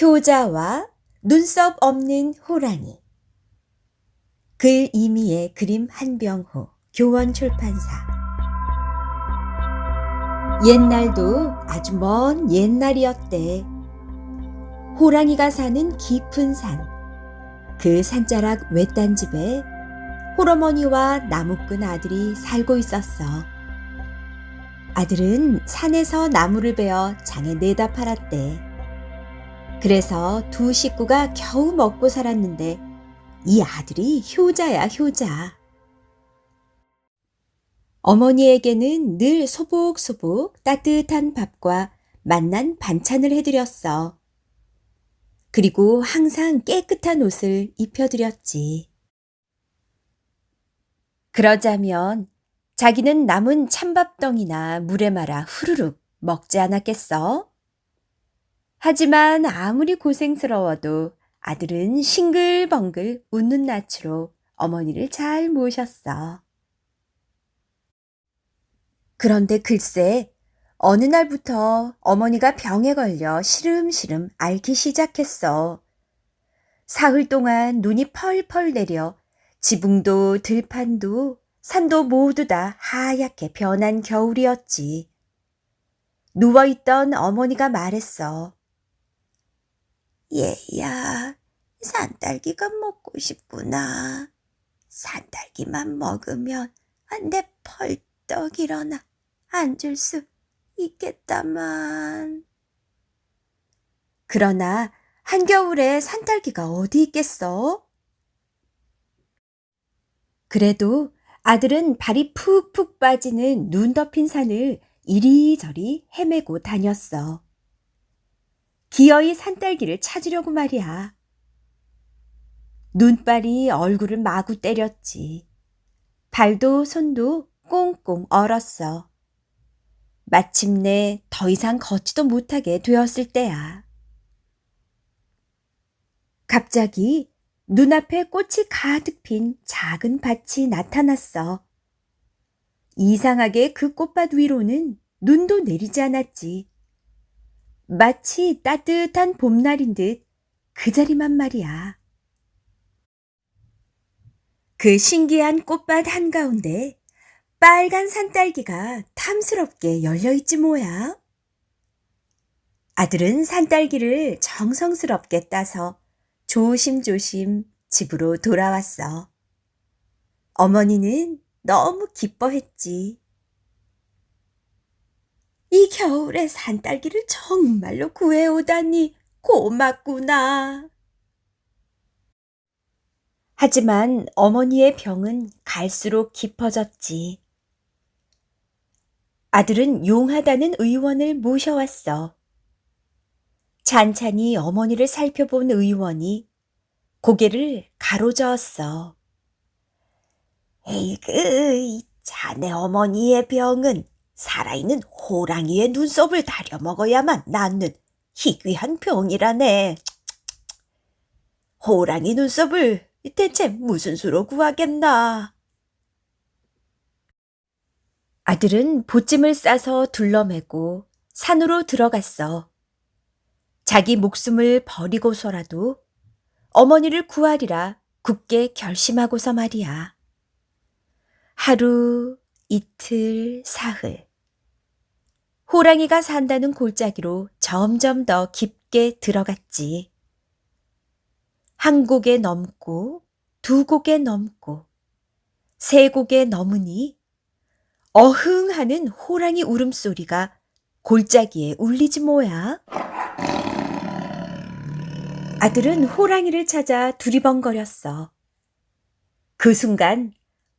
효자와 눈썹 없는 호랑이 글 이미의 그림 한병호 교원 출판사 옛날도 아주 먼 옛날이었대. 호랑이가 사는 깊은 산. 그 산자락 외딴 집에 홀어머니와 나무꾼 아들이 살고 있었어. 아들은 산에서 나무를 베어 장에 내다 팔았대. 그래서 두 식구가 겨우 먹고 살았는데 이 아들이 효자야, 효자. 어머니에게는 늘 소복소복 따뜻한 밥과 맛난 반찬을 해드렸어. 그리고 항상 깨끗한 옷을 입혀드렸지. 그러자면 자기는 남은 찬밥덩이나 물에 말아 후루룩 먹지 않았겠어? 하지만 아무리 고생스러워도 아들은 싱글벙글 웃는 낯으로 어머니를 잘 모셨어. 그런데 글쎄, 어느 날부터 어머니가 병에 걸려 시름시름 앓기 시작했어. 사흘 동안 눈이 펄펄 내려 지붕도 들판도 산도 모두 다 하얗게 변한 겨울이었지. 누워있던 어머니가 말했어. 얘야, 산딸기가 먹고 싶구나. 산딸기만 먹으면 내 펄떡 일어나 앉을 수 있겠다만. 그러나 한겨울에 산딸기가 어디 있겠어? 그래도 아들은 발이 푹푹 빠지는 눈 덮인 산을 이리저리 헤매고 다녔어. 기어이 산딸기를 찾으려고 말이야. 눈발이 얼굴을 마구 때렸지. 발도 손도 꽁꽁 얼었어. 마침내 더 이상 걷지도 못하게 되었을 때야. 갑자기 눈앞에 꽃이 가득 핀 작은 밭이 나타났어. 이상하게 그 꽃밭 위로는 눈도 내리지 않았지. 마치 따뜻한 봄날인 듯 그 자리만 말이야. 그 신기한 꽃밭 한가운데 빨간 산딸기가 탐스럽게 열려있지 뭐야. 아들은 산딸기를 정성스럽게 따서 조심조심 집으로 돌아왔어. 어머니는 너무 기뻐했지. 이 겨울에 산딸기를 정말로 구해오다니 고맙구나. 하지만 어머니의 병은 갈수록 깊어졌지. 아들은 용하다는 의원을 모셔왔어. 찬찬히 어머니를 살펴본 의원이 고개를 가로저었어. 에이그, 자네 어머니의 병은 살아있는 호랑이의 눈썹을 다려 먹어야만 낫는 희귀한 병이라네. 호랑이 눈썹을 대체 무슨 수로 구하겠나? 아들은 보찜을 싸서 둘러매고 산으로 들어갔어. 자기 목숨을 버리고서라도 어머니를 구하리라 굳게 결심하고서 말이야. 하루, 이틀, 사흘. 호랑이가 산다는 골짜기로 점점 더 깊게 들어갔지. 한 곡에 넘고, 두 곡에 넘고, 세 곡에 넘으니 어흥 하는 호랑이 울음소리가 골짜기에 울리지 뭐야. 아들은 호랑이를 찾아 두리번거렸어. 그 순간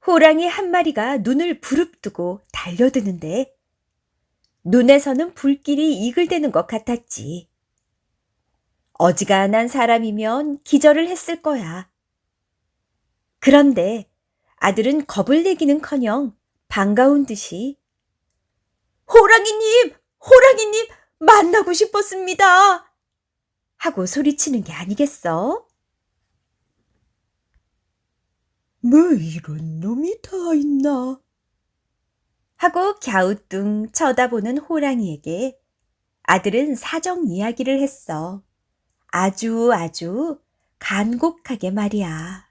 호랑이 한 마리가 눈을 부릅뜨고 달려드는데 눈에서는 불길이 이글대는 것 같았지. 어지간한 사람이면 기절을 했을 거야. 그런데 아들은 겁을 내기는 커녕 반가운 듯이 호랑이님! 호랑이님! 만나고 싶었습니다! 하고 소리치는 게 아니겠어? 뭐 이런 놈이 다 있나? 하고 갸우뚱 쳐다보는 호랑이에게 아들은 사정 이야기를 했어. 아주 아주 간곡하게 말이야.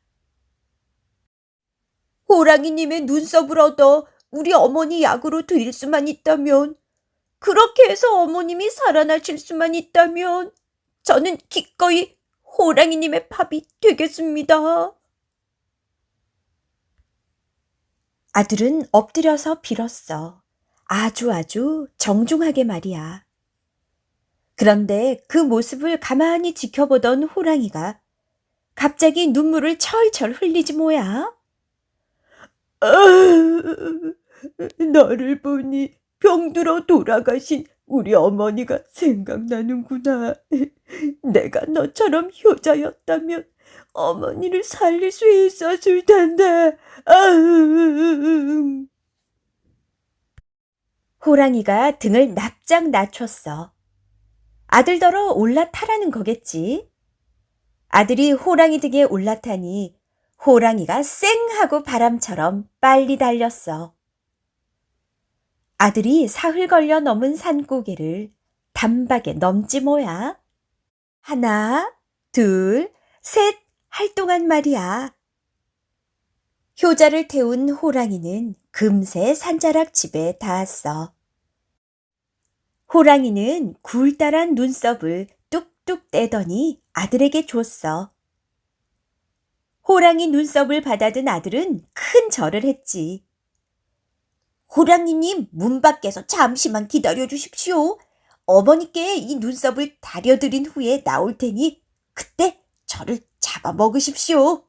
호랑이님의 눈썹을 얻어 우리 어머니 약으로 드릴 수만 있다면, 그렇게 해서 어머님이 살아나실 수만 있다면, 저는 기꺼이 호랑이님의 밥이 되겠습니다. 아들은 엎드려서 빌었어. 아주 아주 정중하게 말이야. 그런데 그 모습을 가만히 지켜보던 호랑이가 갑자기 눈물을 철철 흘리지 뭐야? 아, 너를 보니 병들어 돌아가신 우리 어머니가 생각나는구나. 내가 너처럼 효자였다면 어머니를 살릴 수 있었을 텐데. 아음. 호랑이가 등을 납작 낮췄어. 아들더러 올라타라는 거겠지. 아들이 호랑이 등에 올라타니 호랑이가 쌩 하고 바람처럼 빨리 달렸어. 아들이 사흘 걸려 넘은 산고개를 단박에 넘지 뭐야. 하나, 둘, 셋 할 동안 말이야. 효자를 태운 호랑이는 금세 산자락 집에 닿았어. 호랑이는 굴다란 눈썹을 뚝뚝 떼더니 아들에게 줬어. 호랑이 눈썹을 받아든 아들은 큰 절을 했지. 호랑이님, 문 밖에서 잠시만 기다려 주십시오. 어머니께 이 눈썹을 다려드린 후에 나올 테니 그때 저를 잡아먹으십시오.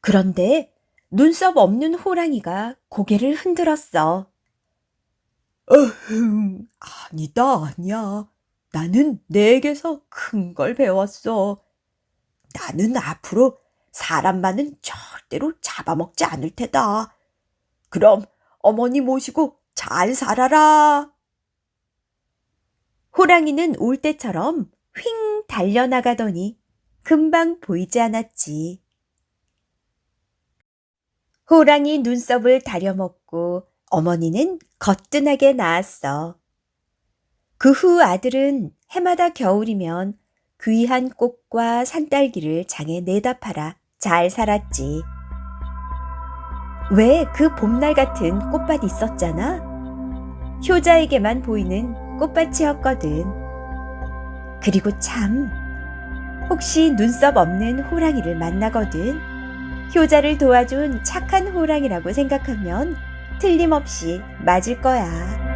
그런데 눈썹 없는 호랑이가 고개를 흔들었어. 어흥, 아니다, 아니야. 나는 내게서 큰 걸 배웠어. 나는 앞으로 사람만은 절대로 잡아먹지 않을 테다. 그럼 어머니 모시고 잘 살아라. 호랑이는 올 때처럼 휙 달려나가더니 금방 보이지 않았지. 호랑이 눈썹을 다려먹고 어머니는 거뜬하게 나았어. 그 후 아들은 해마다 겨울이면 귀한 꽃과 산딸기를 장에 내다 팔아 잘 살았지. 왜 그 봄날 같은 꽃밭이 있었잖아? 효자에게만 보이는 꽃밭이었거든. 그리고 참, 혹시 눈썹 없는 호랑이를 만나거든. 효자를 도와준 착한 호랑이라고 생각하면 틀림없이 맞을 거야.